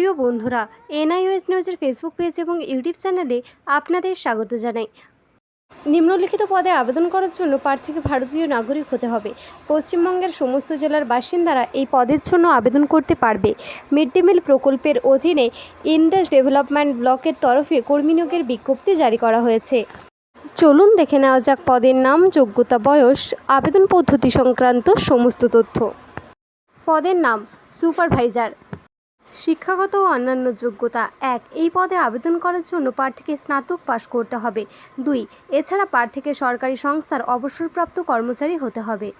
প্রিয় বন্ধুরা, এনআইওএস নিউজের ফেসবুক পেজ এবং ইউটিউব চ্যানেলে আপনাদের স্বাগত জানাই। নিম্নলিখিত পদে আবেদন করার জন্য প্রার্থীকে ভারতীয় নাগরিক হতে হবে। পশ্চিমবঙ্গের সমস্ত জেলার বাসিন্দারা এই পদের জন্য আবেদন করতে পারবে। মিড ডে মিল প্রকল্পের অধীনে ইন্ডাস ডেভেলপমেন্ট ব্লকের তরফে কর্মী নিয়োগের বিজ্ঞপ্তি জারি করা হয়েছে। চলুন দেখে নেওয়া যাক পদের নাম, যোগ্যতা, বয়স, আবেদন পদ্ধতি সংক্রান্ত সমস্ত তথ্য। পদের নাম, সুপারভাইজার। শিক্ষাগত ও অন্যান্য যোগ্যতা এক। এই পদে আবেদন করার জন্য প্রার্থীকে স্নাতক পাশ করতে হবে। দুই, এছাড়া প্রার্থীকে সরকারি সংস্থার অবসরপ্রাপ্ত কর্মচারী হতে হবে।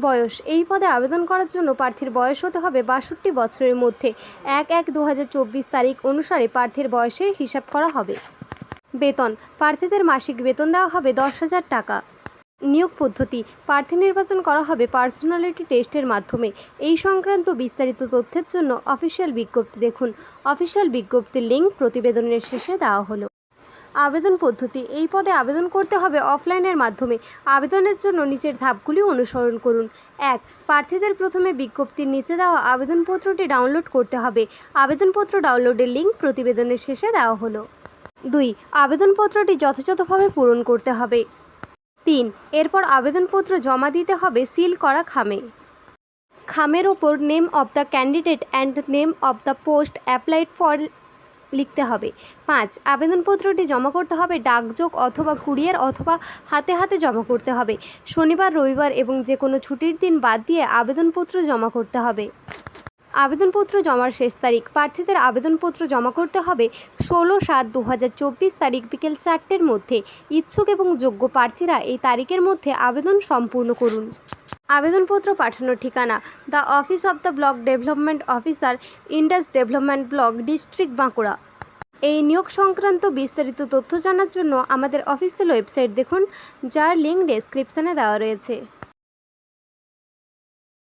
বয়স, এই পদে আবেদন করার জন্য প্রার্থীর বয়স হতে হবে বাষট্টি বছরের মধ্যে। এক এক দু তারিখ অনুসারে প্রার্থীর বয়সের হিসাব করা হবে। বেতন, প্রার্থীদের মাসিক বেতন দেওয়া হবে দশ হাজার টাকা। নিয়োগ পদ্ধতি। প্রার্থী নির্বাচন করা হবে পার্সোনালিটি টেস্টের মাধ্যমে। এই সংক্রান্ত বিস্তারিত তথ্যের জন্য অফিসিয়াল বিজ্ঞপ্তি দেখুন। অফিসিয়াল বিজ্ঞপ্তির লিঙ্ক প্রতিবেদনের শেষে দেওয়া হলো। আবেদন পদ্ধতি। এই পদে আবেদন করতে হবে অফলাইনের মাধ্যমে। আবেদনের জন্য নিচের ধাপগুলি অনুসরণ করুন। এক, প্রার্থীদের প্রথমে বিজ্ঞপ্তির নিচে দেওয়া আবেদনপত্রটি ডাউনলোড করতে হবে। আবেদনপত্র ডাউনলোডের লিঙ্ক প্রতিবেদনের শেষে দেওয়া হলো। দুই, আবেদনপত্রটি যথাযথভাবে পূরণ করতে হবে। তিন। এরপর আবেদনপত্র জমা দিতে হবে সিল করা খামে। খামের ওপর name of the candidate and name of the post applied for লিখতে হবে। পাঁচ, আবেদনপত্রটি জমা করতে হবে ডাকযোগ অথবা কুরিয়ার অথবা হাতে হাতে জমা করতে হবে। শনিবার, রবিবার এবং যে কোনো ছুটির দিন বাদ দিয়ে আবেদনপত্র জমা করতে হবে। আবেদনপত্র জমার শেষ তারিখ। প্রার্থীদের আবেদনপত্র জমা করতে হবে ষোলো সাত দু তারিখ বিকেল চারটের মধ্যে। ইচ্ছুক এবং যোগ্য প্রার্থীরা এই তারিখের মধ্যে আবেদন সম্পূর্ণ করুন। আবেদনপত্র পাঠানোর ঠিকানা the office of the block development officer, Indus development block, district Bankura. এই নিয়োগ সংক্রান্ত বিস্তারিত তথ্য জানার জন্য আমাদের অফিসিয়াল ওয়েবসাইট দেখুন, যার লিঙ্ক ডেসক্রিপশানে দেওয়া রয়েছে।